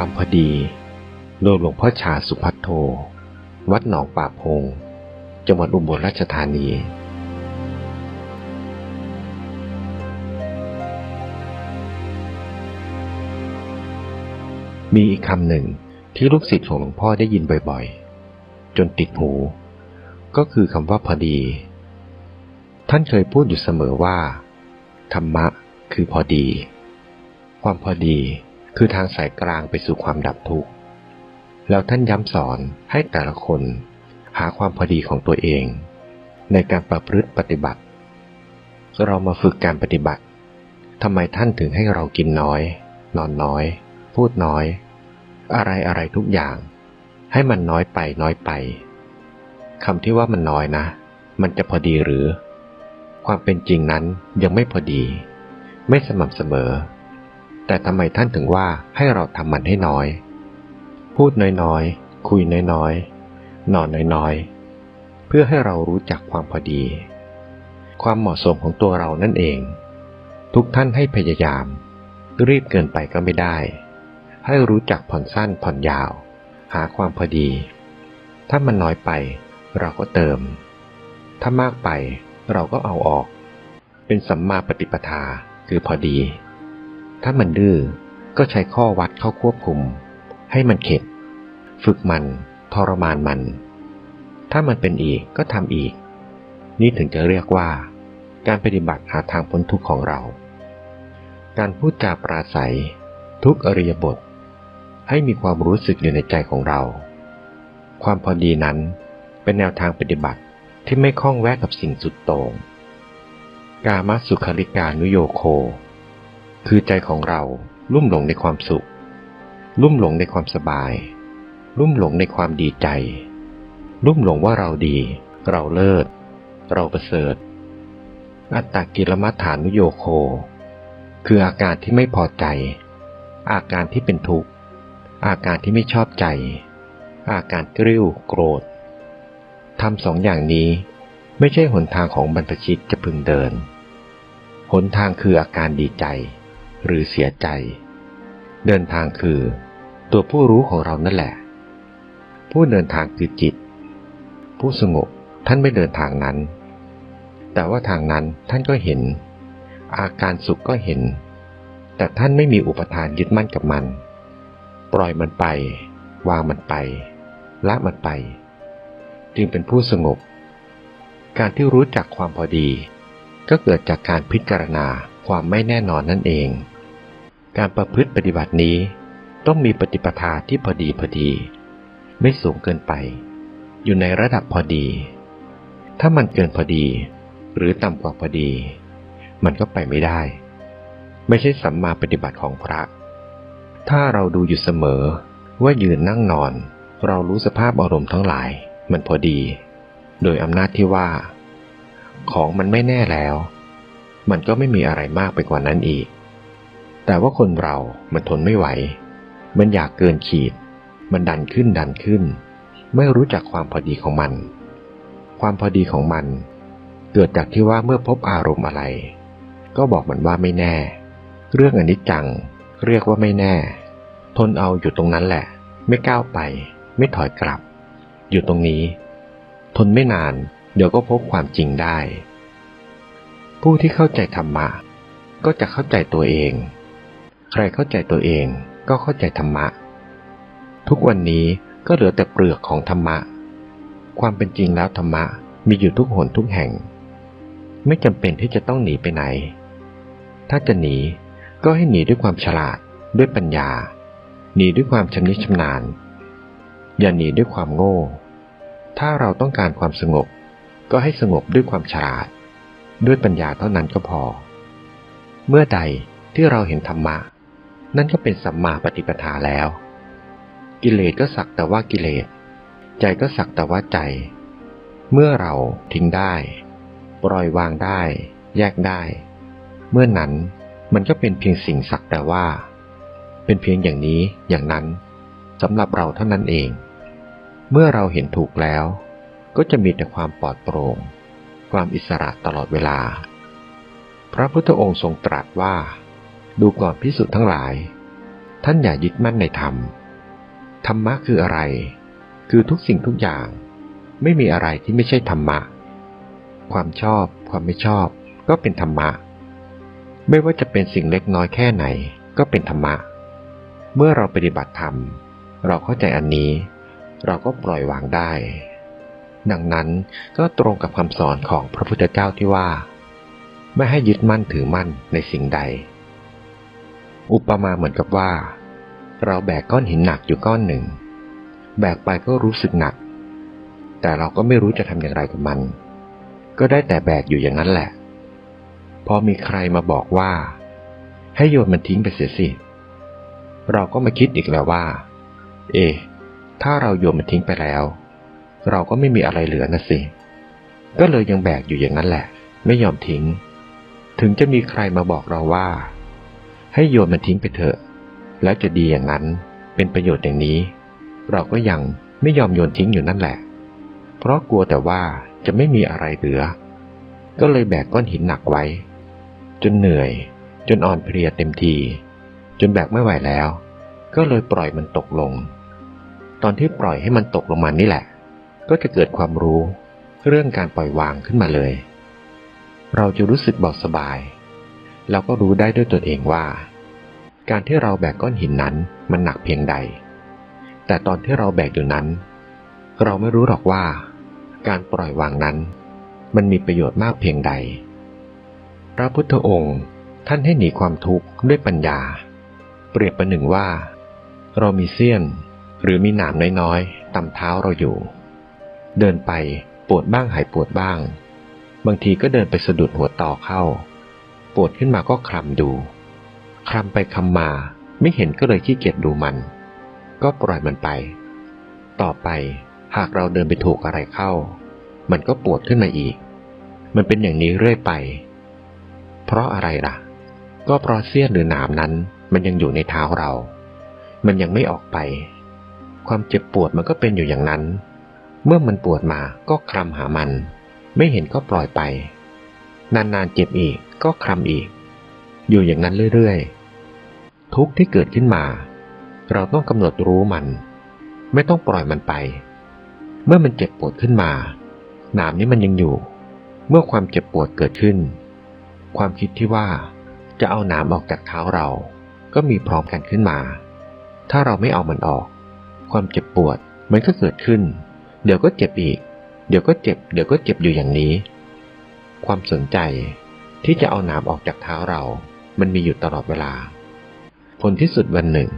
ความพอดี โดยหลวงพ่อชาสุพัทโท วัดหนองป่าพง จังหวัดอุบลราชธานี มีอีกคำหนึ่งที่ลูกศิษย์ของหลวงพ่อได้ยินบ่อยๆ จนติดหู ก็คือคำว่าพอดี ท่านเคยพูดอยู่เสมอว่า ธรรมะคือพอดี ความพอดี คือทางสายกลางไปสู่ความดับทุกข์ แล้วท่านย้ำสอนให้แต่ละคนหาความพอดีของตัวเอง ในการประพฤติปฏิบัติ เรามาฝึกการปฏิบัติทำไมท่านถึงให้เรากินน้อย นอนน้อย พูดน้อย อะไรอะไรทุกอย่าง ให้มันน้อยไปน้อยไปคำที่ว่ามันน้อยนะ มันจะพอดีหรือ ความเป็นจริงนั้นยังไม่พอดี ไม่สม่ำเสมอ แต่ทำไมท่านถึงว่าให้เราทำมันให้น้อย พูดน้อยๆ คุยน้อยๆ นอนน้อยๆ เพื่อให้เรารู้จักความพอดี ความเหมาะสมของตัวเรานั่นเอง ทุกท่านให้พยายาม รีบเกินไปก็ไม่ได้ ให้รู้จักผ่อนสั้นผ่อนยาว หาความพอดี ถ้ามันน้อยไป เราก็เติม ถ้ามากไปเราก็เอาออก เป็นสัมมาปฏิปทาคือพอดี ถ้ามันดื้อก็ใช้ข้อวัดเข้าควบคุม ให้มันเข็ด ฝึกมัน ทรมานมัน ถ้ามันเป็นอีกก็ทำอีก นี่ถึงจะเรียกว่า การปฏิบัติหาทางพ้นทุกข์ของเรา การพูดจาปราศัย ทุกอริยบท ให้มีความรู้สึกอยู่ในใจของเรา ความพอดีนั้นเป็นแนวทางปฏิบัติที่ไม่คล้องแวะกับสิ่งสุดโต่งกามสุขลิกานุโยโค คือใจของเราลุ่มหลงในความสุข ลุ่มหลงในความสบาย ลุ่มหลงในความดีใจ ลุ่มหลงว่าเราดี เราเลิศ เราประเสริฐ อัตตกิลมัฐานุโยโค คืออาการที่ไม่พอใจ อาการที่เป็นทุกข์ อาการที่ไม่ชอบใจ อาการกริ้วโกรธทำสองอย่างนี้ไม่ใช่หนทางของบรรพชิตจะพึงเดิน หนทางคืออาการดีใจ หรือเสียใจ เดินทางคือ ตัวผู้รู้ของเรานั่นแหละ ผู้เดินทางคือจิต ผู้สงบท่านไม่เดินทางนั้น แต่ว่าทางนั้นท่านก็เห็น อาการสุขก็เห็น แต่ท่านไม่มีอุปทานยึดมั่นกับมัน ปล่อยมันไป วางมันไป ละมันไป จึงเป็นผู้สงบ การที่รู้จักความพอดีก็เกิดจากการพิจารณาความไม่แน่นอนนั่นเอง การประพฤติปฏิบัตินี้ต้องมีปฏิปทาที่พอดีพอดี ไม่สูงเกินไป อยู่ในระดับพอดี ถ้ามันเกินพอดี หรือต่ำกว่าพอดี มันก็ไปไม่ได้ ไม่ใช่สัมมาปฏิบัติของพระ ถ้าเราดูอยู่เสมอว่ายืนนั่งนอน เรารู้สภาพอารมณ์ทั้งหลาย มันพอดี โดยอำนาจที่ว่า ของมันไม่แน่แล้ว มันก็ไม่มีอะไรมากไปกว่านั้นอีก แต่ว่าคนเรามันทนไม่ไหว มันอยากเกินขีด มันดันขึ้นดันขึ้น ไม่รู้จักความพอดีของมัน ความพอดีของมัน เกิดจากที่ว่าเมื่อพบอารมณ์อะไร ก็บอกมันว่าไม่แน่ เรื่องอนิจจัง เรียกว่าไม่แน่ ทนเอาอยู่ตรงนั้นแหละ ไม่ก้าวไป ไม่ถอยกลับ อยู่ตรงนี้ ทนไม่นาน เดี๋ยวก็พบความจริงได้ ผู้ที่เข้าใจธรรมะก็จะเข้าใจตัวเอง รเข้าใจตัวเองก็เข้าใจธรรมะ ทุกวันนี้ก็เหลือแต่เปลือกของธรรมะ ความเป็นจริงแล้วธรรมะมีอยู่ทุกหนทุกแห่ง ไม่จำเป็นที่จะต้องหนีไปไหน ถ้าจะหนีก็ให้หนีด้วยความฉลาดด้วยปัญญา หนีด้วยความชำนิชำนาญ อย่าหนีด้วยความโง่ ถ้าเราต้องการความสงบ ก็ให้สงบด้วยความฉลาด ด้วยปัญญาเท่านั้นก็พอ เมื่อใดที่เราเห็นธรรมะ นั่นก็เป็นสัมมาปฏิปทาแล้ว กิเลสก็สักแต่ว่ากิเลส ใจก็สักแต่ว่าใจ เมื่อเราทิ้งได้ ปล่อยวางได้ แยกได้ เมื่อนั้นมันก็เป็นเพียงสิ่งสักแต่ว่า เป็นเพียงอย่างนี้อย่างนั้นสำหรับเราเท่านั้นเอง เมื่อเราเห็นถูกแล้ว ก็จะมีแต่ความปลอดโปร่ง ความอิสระตลอดเวลา พระพุทธองค์ทรงตรัสว่า ดูก่อนพิสุทธ์ทั้งหลาย ท่านอย่ายึดมั่นในธรรม ธรรมะคืออะไร คือทุกสิ่งทุกอย่าง ไม่มีอะไรที่ไม่ใช่ธรรมะ ความชอบ ความไม่ชอบ ก็เป็นธรรมะ ไม่ว่าจะเป็นสิ่งเล็กน้อยแค่ไหน ก็เป็นธรรมะ เมื่อเราปฏิบัติธรรม เราเข้าใจอันนี้ เราก็ปล่อยวางได้ ดังนั้นก็ตรงกับคำสอนของพระพุทธเจ้าที่ว่า ไม่ให้ยึดมั่นถือมั่นในสิ่งใด อุปมาเหมือนกับว่า เราแบกก้อนหินหนักอยู่ก้อนหนึ่ง แบกไปก็รู้สึกหนัก แต่เราก็ไม่รู้จะทำอย่างไรกับมัน ก็ได้แต่แบกอยู่อย่างนั้นแหละ พอมีใครมาบอกว่า ให้โยนมันทิ้งไปเสียสิ เราก็มาคิดอีกแล้วว่า เอ ถ้าเราโยนมันทิ้งไปแล้ว เราก็ไม่มีอะไรเหลือนะสิ ก็เลยยังแบกอยู่อย่างนั้นแหละ ไม่ยอมทิ้ง ถึงจะมีใครมาบอกเราว่า ให้โยนมันทิ้งไปเถอะ แล้วจะดีอย่างนั้นเป็นประโยชน์อย่างนี้ เราก็ยังไม่ยอมโยนทิ้งอยู่นั่นแหละ เพราะกลัวแต่ว่าจะไม่มีอะไรเหลือ ก็เลยแบกก้อนหินหนักไว้ จนเหนื่อย จนอ่อนเพลียเต็มที จนแบกไม่ไหวแล้ว ก็เลยปล่อยมันตกลง ตอนที่ปล่อยให้มันตกลงมานี่แหละ ก็จะเกิดความรู้เรื่องการปล่อยวางขึ้นมาเลย เราจะรู้สึกเบาสบาย เราก็รู้ได้ด้วยตนเองว่า การที่เราแบกก้อนหินนั้นมันหนักเพียงใด แต่ตอนที่เราแบกอยู่นั้น เราไม่รู้หรอกว่า การปล่อยวางนั้น มันมีประโยชน์มากเพียงใด พระพุทธองค์ท่านให้หนีความทุกข์ด้วยปัญญา เปรียบประหนึ่งว่า เรามีเสี้ยน หรือมีหนามน้อยๆตำเท้าเราอยู่ เดินไปปวดบ้างหายปวดบ้าง บางทีก็เดินไปสะดุดหัวต่อเข้า ปวดขึ้นมาก็คลำดู คลำไปคำมา ไม่เห็นก็เลยขี้เกียจดูมัน ก็ปล่อยมันไป ต่อไปหากเราเดินไปถูกอะไรเข้า มันก็ปวดขึ้นมาอีก มันเป็นอย่างนี้เรื่อยไป เพราะอะไรล่ะ ก็เพราะเสี้ยนหรือหนามนั้น มันยังอยู่ในเท้าเรา มันยังไม่ออกไป ความเจ็บปวดมันก็เป็นอยู่อย่างนั้น เมื่อมันปวดมาก็คลำหามัน ไม่เห็นก็ปล่อยไป นานๆเจ็บอีกก็คลำอีก อยู่อย่างนั้นเรื่อยๆ ทุกที่เกิดขึ้นมา เราต้องกำหนดรู้มัน ไม่ต้องปล่อยมันไป เมื่อมันเจ็บปวดขึ้นมา หนามนี้มันยังอยู่ เมื่อความเจ็บปวดเกิดขึ้น ความคิดที่ว่าจะเอาหนามออกจากเท้าเรา ก็มีพร้อมกันขึ้นมา ถ้าเราไม่เอามันออก ความเจ็บปวดมันก็เกิดขึ้น เดี๋ยวก็เจ็บอีก เดี๋ยวก็เจ็บ เดี๋ยวก็เจ็บอยู่อย่างนี้ ความสนใจที่จะเอาหนามออกจากเท้าเรา มันมีอยู่ตลอดเวลา ผลที่สุดวันหนึ่ง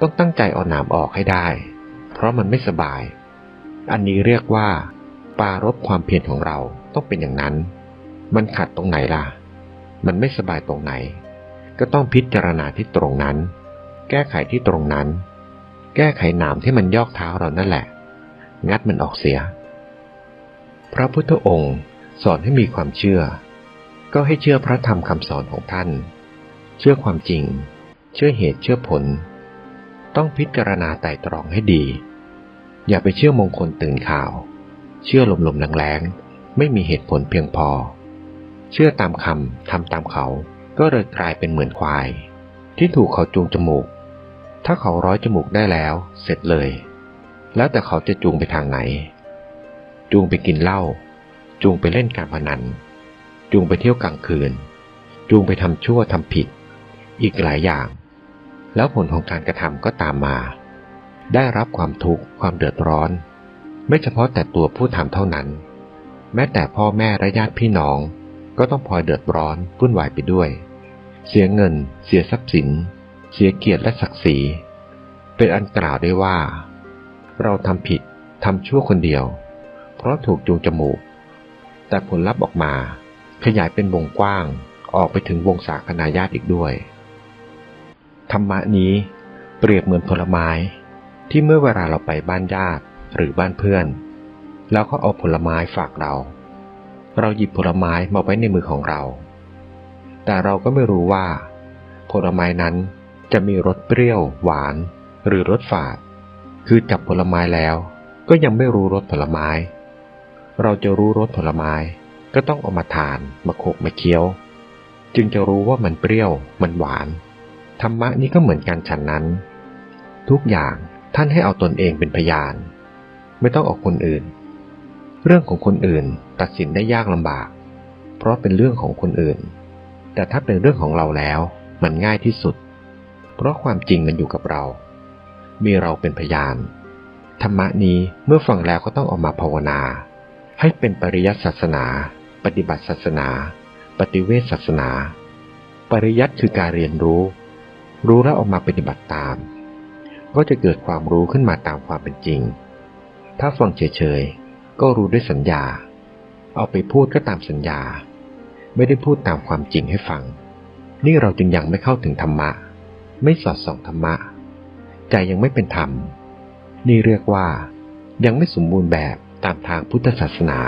ต้องตั้งใจเอาหนามออกให้ได้ เพราะมันไม่สบาย อันนี้เรียกว่า ปารบความเพียรของเราต้องเป็นอย่างนั้น มันขัดตรงไหนล่ะ มันไม่สบายตรงไหน ก็ต้องพิจารณาที่ตรงนั้น แก้ไขที่ตรงนั้น แก้ไขหนามที่มันยอกเท้าเรานั่นแหละ งัดมันออกเสีย พระพุทธองค์ สอนให้มีความเชื่อ ก็ให้เชื่อพระธรรมคำสอนของท่าน เชื่อความจริง เชื่อเหตุเชื่อผล ต้องพิจารณาไต่ตรองให้ดี อย่าไปเชื่อมงคลตื่นข่าว เชื่อลมๆแรงๆไม่มีเหตุผลเพียงพอ เชื่อตามคำทำตามเขาก็เลยกลายเป็นเหมือนควาย ที่ถูกเขาจูงจมูก ถ้าเขาร้อยจมูกได้แล้ว เสร็จเลย แล้วแต่เขาจะจูงไปทางไหน จูงไปกินเหล้า จูงไปเล่นการพนัน จูงไปเที่ยวกลางคืน จูงไปทำชั่วทำผิด อีกหลายอย่าง แล้วผลของการกระทำก็ตามมา ได้รับความทุกข์ความเดือดร้อน ไม่เฉพาะแต่ตัวผู้ทำเท่านั้น แม้แต่พ่อแม่และญาติพี่น้อง ก็ต้องพลอยเดือดร้อนวุ่นวายไปด้วย เสียเงิน เสียทรัพย์สิน เสียเกียรติและศักดิ์ศรี เป็นอันกล่าวได้ว่า เราทำผิดทำชั่วคนเดียว เพราะถูกจูงจมูก แต่ผลลัพธ์ออกมา ขยายเป็นวงกว้างออกไปถึงวงศาคณาญาติอีกด้วย ธรรมะนี้เปรียบเหมือนผลไม้ ที่เมื่อเวลาเราไปบ้านญาติหรือบ้านเพื่อน แล้วเขาเอาผลไม้ฝากเรา เราหยิบผลไม้มาไว้ในมือของเรา แต่เราก็ไม่รู้ว่า ผลไม้นั้นจะมีรสเปรี้ยว หวาน หรือรสฝาด คือจับผลไม้แล้ว ก็ยังไม่รู้รสผลไม้ เราจะรู้รสผลไม้ ก็ต้องเอามาทานมาโขกมาเคี้ยว จึงจะรู้ว่ามันเปรี้ยวมันหวาน ธรรมะนี้ก็เหมือนกันฉันนั้น ทุกอย่างท่านให้เอาตนเองเป็นพยาน ไม่ต้องออกคนอื่น เรื่องของคนอื่นตัดสินได้ยากลำบาก เพราะเป็นเรื่องของคนอื่น แต่ถ้าเป็นเรื่องของเราแล้ว มันง่ายที่สุด เพราะความจริงมันอยู่กับเรา มีเราเป็นพยานธรรมะนี้เมื่อฟังแล้วก็ต้องออกมาภาวนา ให้เป็นปริยัติศาสนา ปฏิบัติศาสนา ปฏิเวทศาสนา ปริยัติคือการเรียนรู้ รู้แล้วออกมาปฏิบัติตาม ก็จะเกิดความรู้ขึ้นมาตามความเป็นจริง ถ้าฟังเฉยๆ ก็รู้ด้วยสัญญา เอาไปพูดก็ตามสัญญา ไม่ได้พูดตามความจริงให้ฟัง นี่เราจึงยังไม่เข้าถึงธรรมะ ไม่สอดส่องธรรมะ ใจยังไม่เป็นธรรม นี่เรียกว่ายังไม่สมบูรณ์แบบ ตามทางพุทธศาสนา